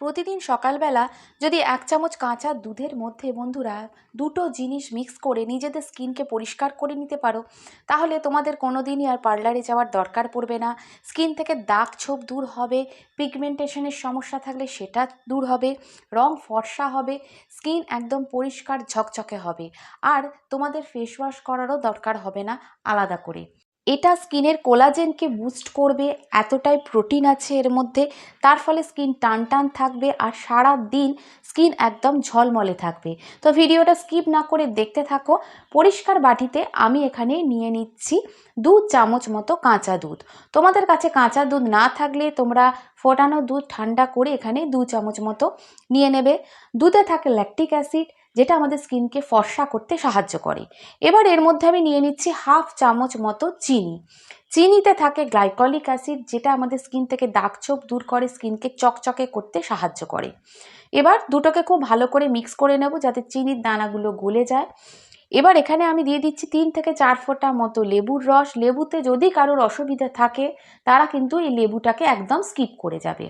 প্রতিদিন সকালবেলা যদি এক চামচ কাঁচা দুধের মধ্যে বন্ধুরা দুটো জিনিস মিক্স করে নিজেদের স্কিনকে পরিষ্কার করে নিতে পারো, তাহলে তোমাদের কোনো দিনই আর পার্লারে যাওয়ার দরকার পড়বে না। স্কিন থেকে দাগ ছোপ দূর হবে পিগমেন্টেশনের সমস্যা থাকলে সেটা দূর হবে, রং ফর্সা হবে, স্কিন একদম পরিষ্কার ঝকঝকে হবে। আর তোমাদের ফেস ওয়াশ করারও দরকার হবে না, আলাদা করে। এটা স্কিনের কোলাজেনকে বুস্ট করবে, এতটাই প্রোটিন আছে এর মধ্যে, তার ফলে স্কিন টান টান থাকবে আর সারা দিন স্কিন একদম ঝলমলে থাকবে। তো ভিডিওটা স্কিপ না করে দেখতে থাকো, পরিষ্কার বাটিতে আমি এখানে নিয়ে নিচ্ছি দু চামচ মতো কাঁচা দুধ। তোমাদের কাছে কাঁচা দুধ না থাকলে তোমরা ফোটানো দুধ ঠান্ডা করে এখানে দু চামচ মতো নিয়ে নেবে। দুধে থাকে ল্যাকটিক অ্যাসিড যেটা আমাদের স্কিনকে ফর্সা করতে সাহায্য করে। এবার এর মধ্যে আমি নিয়ে নিচ্ছি হাফ চামচ মতো চিনি। চিনিতে থাকে গ্লাইকলিক অ্যাসিড যেটা আমাদের স্কিন থেকে দাগছোপ দূর করে, স্কিনকে চকচকে করতে সাহায্য করে। এবার দুটোকে খুব ভালো করে মিক্স করে নেব, যাতে চিনির দানাগুলো গলে যায়। এবার এখানে আমি দিয়ে দিচ্ছি তিন থেকে চার ফোঁটা মতো লেবুর রস। লেবুতে যদি কারোর অসুবিধা থাকে, তারা কিন্তু এই লেবুটাকে একদম স্কিপ করে যাবে।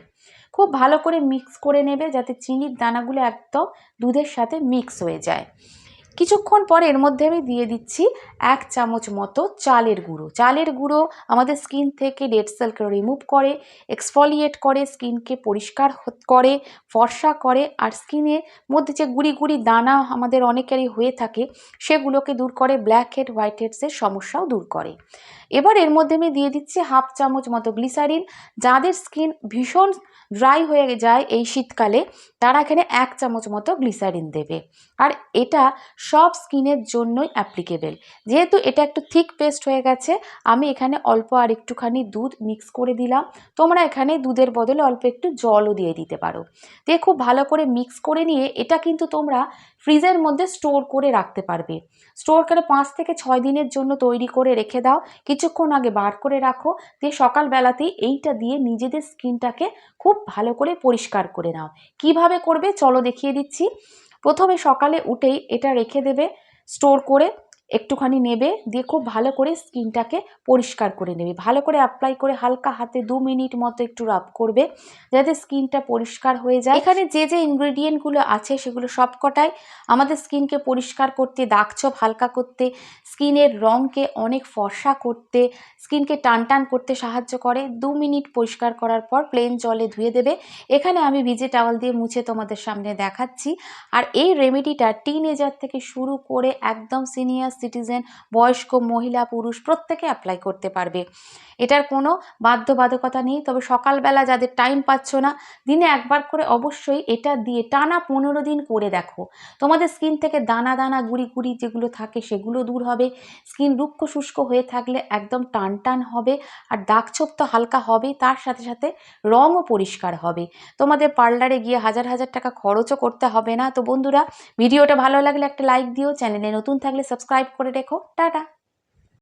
খুব ভালো করে মিক্স করে নেবে যাতে চিনির দানাগুলো একদম দুধের সাথে মিক্স হয়ে যায়। কিছুক্ষণ পর এর মধ্যে আমি দিয়ে দিচ্ছি এক চামচ মতো চালের গুঁড়ো। চালের গুঁড়ো আমাদের স্কিন থেকে ডেড সেলকে রিমুভ করে এক্সফলিয়েট করে, স্কিনকে পরিষ্কার করে, ফর্সা করে আর স্কিনের মধ্যে যে গুড়ি গুড়ি দানা আমাদের অনেকেরই হয়ে থাকে সেগুলোকে দূর করে ব্ল্যাক হেড হোয়াইট হেডসের সমস্যাও দূর করে। এবার এর মধ্যে আমি দিয়ে দিচ্ছি হাফ চামচ মতো গ্লিসারিন যাদের স্কিন ভীষণ ড্রাই হয়ে যায় এই শীতকালে, তারা এখানে এক চামচ মতো গ্লিসারিন দেবে। আর এটা সব স্কিনের জন্যই অ্যাপ্লিকেবেল যেহেতু এটা একটু থিক পেস্ট হয়ে গেছে, আমি এখানে অল্প আর একটুখানি দুধ মিক্স করে দিলাম। তোমরা এখানে দুধের বদলে অল্প একটু জলও দিয়ে দিতে পারো। দিয়ে খুব ভালো করে মিক্স করে নিয়ে এটা কিন্তু তোমরা ফ্রিজের মধ্যে স্টোর করে রাখতে পারবে। স্টোর করে পাঁচ থেকে ছয় দিনের জন্য তৈরি করে রেখে দাও। কিছুক্ষণ আগে বার করে রাখো। দিয়ে সকালবেলাতেই এইটা দিয়ে নিজেদের স্কিনটাকে খুব ভালো করে পরিষ্কার করে নাও। কীভাবে করবে? চলো দেখিয়ে দিচ্ছি। প্রথমে সকালে উঠেই এটা রেখে দেবে স্টোর করে একটুখানি নেবে, দিয়ে খুব ভালো করে স্কিনটাকে পরিষ্কার করে নেবে। ভালো করে অ্যাপ্লাই করে হালকা হাতে দু মিনিট মতো একটু রাব করবে, যাতে স্কিনটা পরিষ্কার হয়ে যায়। এখানে যে যে ইনগ্রেডিয়েন্টগুলো আছে সেগুলো সবকটাই আমাদের স্কিনকে পরিষ্কার করতে দাগছোপ হালকা করতে, স্কিনের রঙকে অনেক ফর্সা করতে, স্কিনকে টান টান করতে সাহায্য করে। দু মিনিট পরিষ্কার করার পর প্লেন জলে ধুয়ে দেবে। এখানে আমি ভিজে টাওয়াল দিয়ে মুছে তোমাদের সামনে দেখাচ্ছি। আর এই রেমেডিটা টিনেজার থেকে শুরু করে একদম সিনিয়র সিটিজেন, বয়স্ক, মহিলা, পুরুষ, প্রত্যেকে অ্যাপ্লাই করতে পারবে। এটার কোনো বাধ্যবাধকতা নেই, তবে সকালবেলা যাদের টাইম পাচ্ছ না, দিনে একবার করে অবশ্যই এটা দিয়ে টানা পনেরো দিন করে দেখো। তোমাদের স্কিন থেকে দানা দানা, গুড়ি গুড়ি যেগুলো থাকে সেগুলো দূর হবে। স্কিন রুক্ষ শুষ্ক হয়ে থাকলে একদম টান টান হবে আর দাগ ছোপ তো হালকা হবেই তার সাথে সাথে রঙও পরিষ্কার হবে। তোমাদের পার্লারে গিয়ে হাজার হাজার টাকা খরচও করতে হবে না। তো বন্ধুরা, ভিডিওটা ভালো লাগলে একটা লাইক দিও চ্যানেলে নতুন থাকলে সাবস্ক্রাইব これでこう。タラ